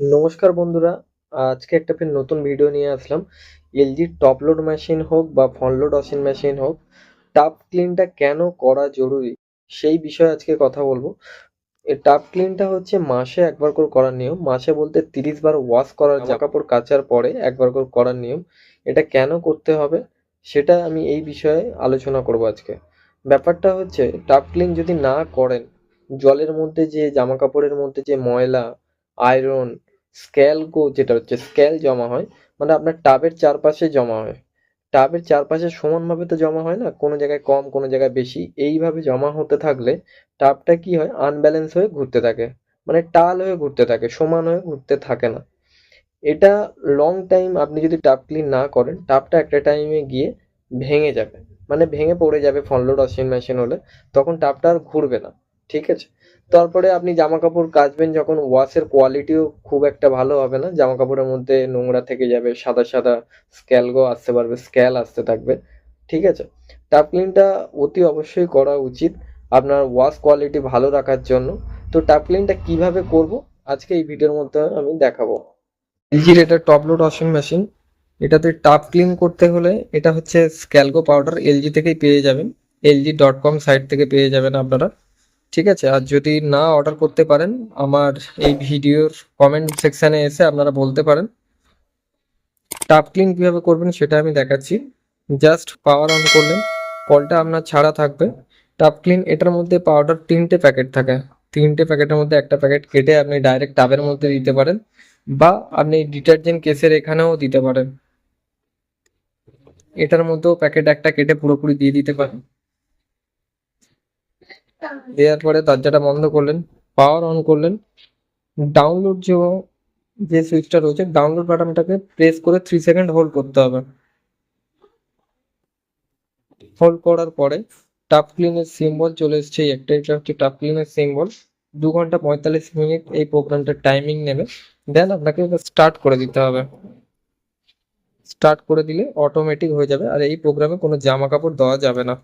নমস্কার বন্ধুরা আজকে একটা ফের নতুন ভিডিও নিয়ে আসলাম। এলজির টপ লোড মেশিন হোক বা ফ্রন্ট লোড ওয়াশিং মেশিন হোক টাপ ক্লিনটা কেন করা জরুরি সেই বিষয়ে আজকে কথা বলব। এই টাপ ক্লিনটা হচ্ছে মাসে একবার করে করার নিয়ম। মাসে বলতে তিরিশ বার ওয়াশ করার জামা কাপড় কাচার পরে একবার করে করার নিয়ম। এটা কেন করতে হবে সেটা আমি এই বিষয়ে আলোচনা করব আজকে। ব্যাপারটা হচ্ছে টাপ ক্লিন যদি না করেন জলের মধ্যে যে জামা কাপড়ের মধ্যে যে ময়লা আয়রন স্ক্যালকো যেটা হচ্ছে স্ক্যাল জমা হয় মানে আপনার টাবের চারপাশে জমা হয়। টাবের চারপাশে সমানভাবে তো জমা হয় না, কোনো জায়গায় কম, কোনো জায়গায় বেশি, এইভাবে জমা হতে থাকলে টাবটা কি হয়? আনব্যালেন্স হয়ে ঘুরতে থাকে। মানে টাল হয়ে ঘুরতে থাকে, সমান হয়ে ঘুরতে থাকে না। এটা লং টাইম আপনি যদি টাব ক্লিন না করেন, টাবটা একটা টাইমে গিয়ে ভেঙে যাবে। মানে ভেঙে পড়ে যাবে ফ্রন্ট লোড ওয়াশিং মেশিন হলে, তখন টাবটা আর ঘুরবে না। ঠিক আছে? তারপরে আপনি জামা কাপড় কাচবেন যখন ওয়াশের কোয়ালিটিও খুব একটা ভালো হবে না। জামা কাপড়ের মধ্যে নোংরা থেকে যাবে, সাদা সাদা স্ক্যালগো আসতে পারবে স্ক্যাল আসতে থাকবে। ঠিক আছে? টাপ ক্লিনটা অতি অবশ্যই করা উচিত আপনার ওয়াশ কোয়ালিটি ভালো রাখার জন্য। তো টাপ ক্লিনটা কীভাবে করব? আজকে এই ভিডিওর মধ্যে আমি দেখাবো। এলজির এটা টপ লোড ওয়াশিং মেশিন এটাতে টাপ ক্লিন করতে হলে এটা হচ্ছে স্ক্যালগো পাউডার এলজি থেকেই পেয়ে যাবেন। এলজি ডট কম সাইট থেকে পেয়ে যাবেন আপনারা। ঠিক আছে? আর যদি না অর্ডার করতে পারেন, আমার এই ভিডিওর কমেন্ট সেকশানে এসে আপনারা বলতে পারেন। টাপ ক্লিন কীভাবে করবেন সেটা আমি দেখাচ্ছি। জাস্ট পাওয়ার অন করলেন কলটা আপনার ছাড়া থাকবে। টাপ ক্লিন এটার মধ্যে পাউডার তিনটে প্যাকেট থাকে। তিনটে প্যাকেটের মধ্যে একটা প্যাকেট কেটে আপনি ডাইরেক্ট টাবের মধ্যে দিতে পারেন বা আপনি ডিটারজেন্ট কেসের এখানেও দিতে পারেন। এটার মধ্যেও প্যাকেট একটা কেটে পুরোপুরি দিয়ে দিতে পারেন। দেওয়ার পরে দরজাটা বন্ধ করলেন পাওয়ার অন করলেন। ডাউনলোড যে যে সুইচটা রয়েছে ডাউনলোড বাটনটাকে প্রেস করে থ্রি সেকেন্ড হোল্ড করতে হবে। হোল্ড করার পরে টাপ ক্লিনের সিম্বল চলে এসছে একটা, এটা হচ্ছে টাপ ক্লিনের সিম্বল দু ঘণ্টা পঁয়তাল্লিশ মিনিট এই প্রোগ্রামটার টাইমিং নেবে। দেন আপনাকে স্টার্ট করে দিতে হবে। স্টার্ট করে দিলে অটোমেটিক হয়ে যাবে, আর এই প্রোগ্রামে কোনো জামা কাপড় দেওয়া যাবে না।